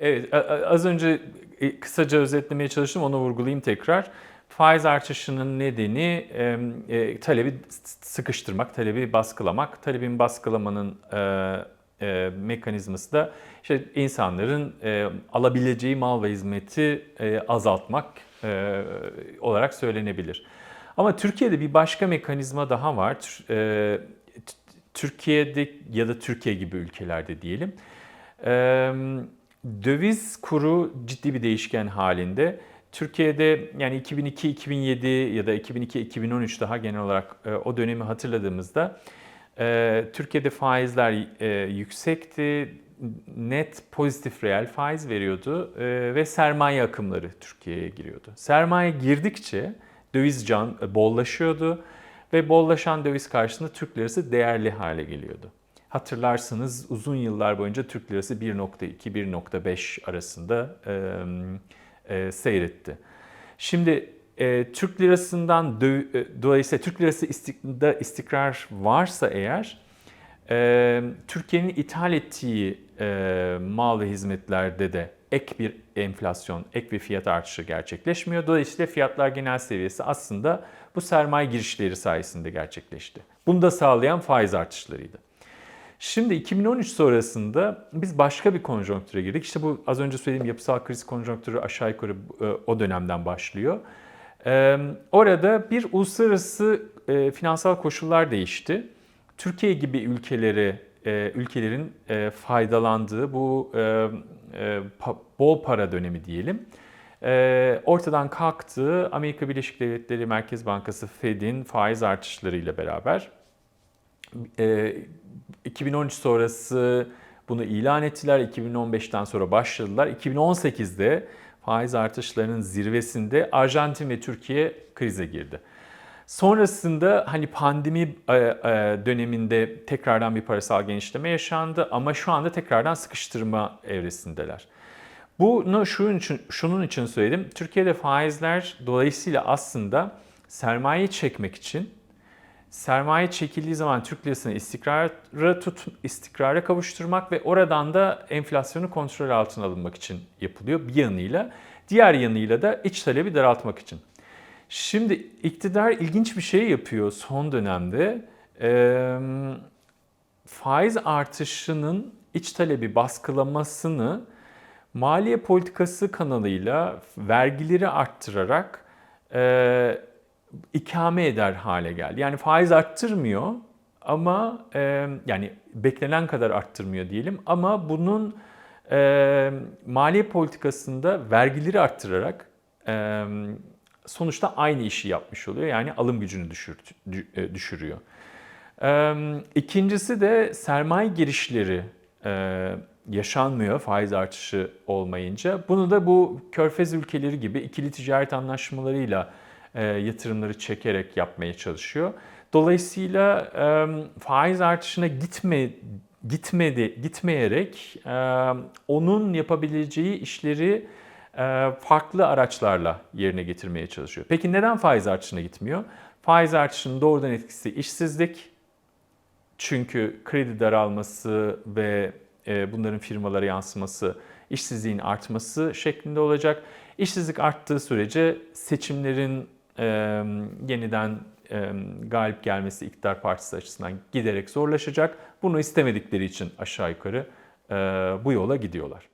Evet, az önce e, kısaca özetlemeye çalıştım, onu vurgulayayım tekrar. Faiz artışının nedeni e, e, talebi sıkıştırmak, talebi baskılamak. Talebin baskılamanın e, e, mekanizması da işte insanların e, alabileceği mal ve hizmeti e, azaltmak e, olarak söylenebilir. Ama Türkiye'de bir başka mekanizma daha var. E, Türkiye'de ya da Türkiye gibi ülkelerde diyelim. Eee, Döviz kuru ciddi bir değişken halinde. Türkiye'de yani 2002-2007 ya da 2002-2013 daha genel olarak e, o dönemi hatırladığımızda e, Türkiye'de faizler e, yüksekti, net pozitif reel faiz veriyordu e, ve sermaye akımları Türkiye'ye giriyordu. Sermaye girdikçe döviz can bollaşıyordu ve bollaşan döviz karşısında Türk lirası değerli hale geliyordu. Hatırlarsınız uzun yıllar boyunca Türk lirası 1.2-1.5 arasında e, e, seyretti. Şimdi e, Türk lirasından e, dolayısıyla Türk lirası istik- istikrar varsa eğer e, Türkiye'nin ithal ettiği e, mal ve hizmetlerde de ek bir enflasyon, ek bir fiyat artışı gerçekleşmiyor. Dolayısıyla fiyatlar genel seviyesi aslında bu sermaye girişleri sayesinde gerçekleşti. Bunu da sağlayan faiz artışlarıydı. Şimdi 2013 sonrasında biz başka bir konjonktüre girdik. İşte bu az önce söylediğim yapısal kriz konjonktürü aşağı yukarı e, o dönemden başlıyor. E, Orada bir uluslararası e, finansal koşullar değişti. Türkiye gibi ülkeleri, ülkelerin faydalandığı bu bol para dönemi diyelim ortadan kalktı. Amerika Birleşik Devletleri Merkez Bankası Fed'in faiz artışlarıyla beraber 2013 sonrası bunu ilan ettiler. 2015'ten sonra başladılar. 2018'de faiz artışlarının zirvesinde Arjantin ve Türkiye krize girdi. Sonrasında hani pandemi e, e, döneminde tekrardan bir parasal genişleme yaşandı ama şu anda tekrardan sıkıştırma evresindeler. Bunu şunun için, şunun için söyledim. Türkiye'de faizler dolayısıyla aslında sermaye çekmek için sermaye çekildiği zaman Türk lirasını istikrara tut, istikrara kavuşturmak ve oradan da enflasyonu kontrol altına alınmak için yapılıyor bir yanıyla. Diğer yanıyla da iç talebi daraltmak için. Şimdi iktidar ilginç bir şey yapıyor son dönemde. Ee, faiz artışının iç talebi baskılamasını maliye politikası kanalıyla vergileri arttırarak e, ikame eder hale geldi. Yani faiz arttırmıyor ama e, yani beklenen kadar arttırmıyor diyelim ama bunun e, maliye politikasında vergileri arttırarak e, sonuçta aynı işi yapmış oluyor. Yani alım gücünü düşür, dü- düşürüyor. E, İkincisi de sermaye girişleri e, yaşanmıyor faiz artışı olmayınca. Bunu da bu körfez ülkeleri gibi ikili ticaret anlaşmalarıyla e, yatırımları çekerek yapmaya çalışıyor. Dolayısıyla e, faiz artışına gitme gitmedi gitmeyerek e, onun yapabileceği işleri e, farklı araçlarla yerine getirmeye çalışıyor. Peki neden faiz artışına gitmiyor? Faiz artışının doğrudan etkisi işsizlik. Çünkü kredi daralması ve e, bunların firmalara yansıması, işsizliğin artması şeklinde olacak. İşsizlik arttığı sürece seçimlerin e, yeniden e, galip gelmesi iktidar partisi açısından giderek zorlaşacak. Bunu istemedikleri için aşağı yukarı e, bu yola gidiyorlar.